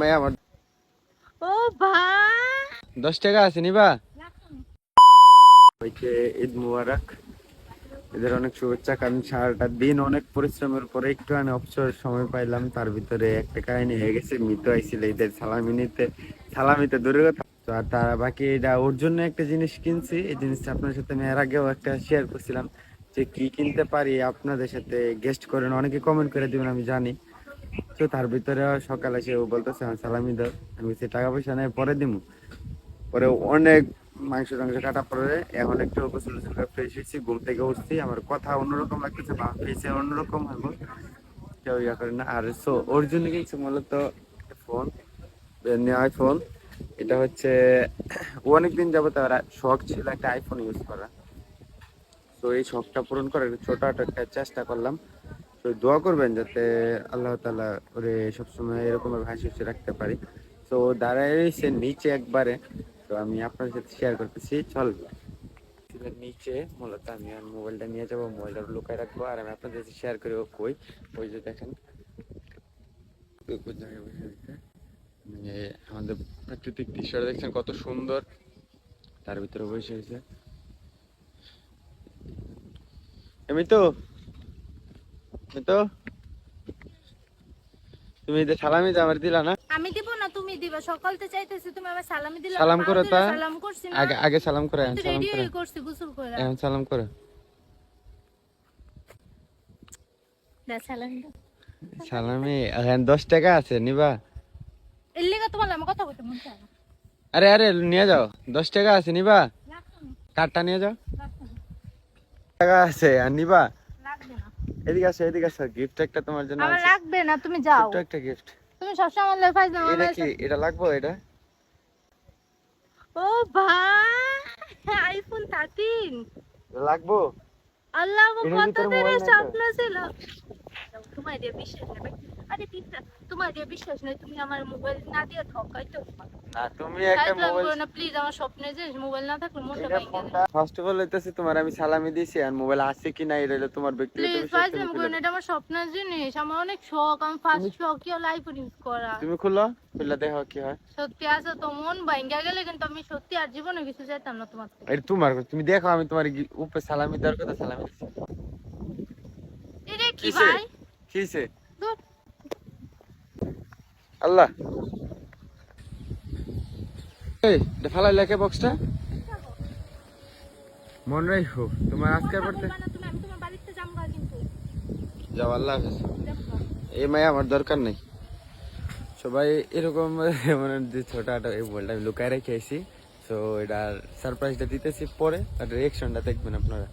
মাই আমার ও ভাই। দশ টাকা আছে নিবা? ঈদ মুবারক। এদের অনেক শুভেচ্ছা কারণ সারাটা দিন অনেক পরিশ্রমের পরে একটু আমি অবসর সময় পাইলাম। তার ভিতরে একটা কাহিনী হয়ে গেছে মৃত আইছিল ঈদের সালামি নিতে। সালামিতে দূরের কথা। তো আর তার বাকি এটা ওর জন্য একটা জিনিস কিনছি। এই জিনিসটা আপনার সাথে আমি এর আগেও একটা শেয়ার করছিলাম যে কি কিনতে পারি আপনাদের সাথে গেস্ট করেন অনেকে কমেন্ট করে দিবেন আমি জানি। তো তার ভিতরে সকালে সে বলতেছে সালামি দাও। আমি সে টাকা পয়সা নেই পরে দিমু। পরে অনেক মাংস টাংস কাটা পরে এখন একটু গোসল টোসল ফ্রেশ হয়েছি, ঘুম থেকে উঠছি, আমার কথা অন্যরকম লাগতেছে, বা ফেসে অন্যরকম হইব কেউ ইয়া করে না। আর সো ওর জন্য কিছু মূলত ফোন আইফোন এটা হচ্ছে অনেকদিন যাবত আর শখ ছিল একটা আইফোন ইউজ করা তো এই শখটা পূরণ করার ছোট একটা চেষ্টা করলাম। তো দোয়া করবেন যাতে আল্লাহ তালা ওরে সবসময় এরকম ভাবে হাসি খুশি রাখতে পারি। তো ও দাঁড়ায় রয়েছে নিচে একবারে। তো আমি আপনার সাথে শেয়ার করতেছি। চল। নিচে মূলত আমি আর মোবাইলটা নিয়ে যাব মোবাইলটা লুকায় রাখব আর আমি আপনাদের সাথে শেয়ার করে কই। ওই যে দেখেন? মানে আমাদের প্রাকৃতিক দৃশ্যটা দেখছেন কত সুন্দর। তার ভিতরে বসে হয়েছে এমনি তো তো তুমি যে সালামি যে আমার দিলা না? আমি দিব না তুমি দিবা। সকালতে চাইতেছি তুমি আমার সালামি দিলা। সালাম করো তা। সালাম করছি না। আগে আগে সালাম করে এখন সালাম রেডি করে। হয়ে করছি গোসল করে। এখন সালাম করে। দা সালাম সালামি এখন দশ টাকা আছে নিবা। এর লেগে তোমার আমার কথা বলতে মন চায় আরে আরে নিয়ে যাও। দশ টাকা আছে নিবা। না, কার্ডটা নিয়ে যাও। টাকা আছে আর নিবা। না এদিকে আসো এদিকে আসো। গিফট একটা তোমার জন্য আমার লাগবে না তুমি যাও। ছোট্ট একটা গিফট তুমি সবসময় আমার লেফাই না এটা কি এটা লাগবে এটা? ও ভাই আইফোন 13 এটা লাগবো? আল্লাহ আমার কত দিনের মোবাইল নাই তো? স্বপ্ন ছিল। তোমার দিয়ে বিশ্বাস নেই আরে পিতা তোমার দিয়ে বিশ্বাস নেই তুমি আমার মোবাইল না দিয়ে ঠকাই তো? না তুমি একটা মোবাইল না প্লিজ আমার স্বপ্নে যে মোবাইল না থাকলে মনটা ফার্স্ট অফ অল হইতেছে তোমার আমি সালামি দিয়েছি আর মোবাইল আছে কি না এটা তোমার ব্যক্তিগত প্লিজ বিষয় আমি এটা আমার স্বপ্নের জিনিস আমার অনেক শখ আমি ফার্স্ট শখ কি হলো আইফোন ইউজ করা। তুমি খুলো। খুলে দেখো কি হয়? সত্যি আছে তো মন ভাঙ্গা গেলে কিন্তু আমি সত্যি আর জীবনে কিছু চাইতাম না তোমার থেকে। এটা তোমার তুমি দেখো আমি তোমার উপরে সালামি দেওয়ার কথা সালামি দিচ্ছি এটা কি ভাই? কিসে? আল্লাহ। এই ফালাই লেখে বক্সটা মন রাখো তোমার না কিন্তু। যাও আল্লাহ হাফেজ। এই মাই আমার দরকার নেই। সবাই এরকম মানে যে একটা এই বলটা আমি লুকায় রেখে আসি তো এটার সারপ্রাইজটা দিতেছি পরে, আর রিয়েকশনটা দেখবেন আপনারা।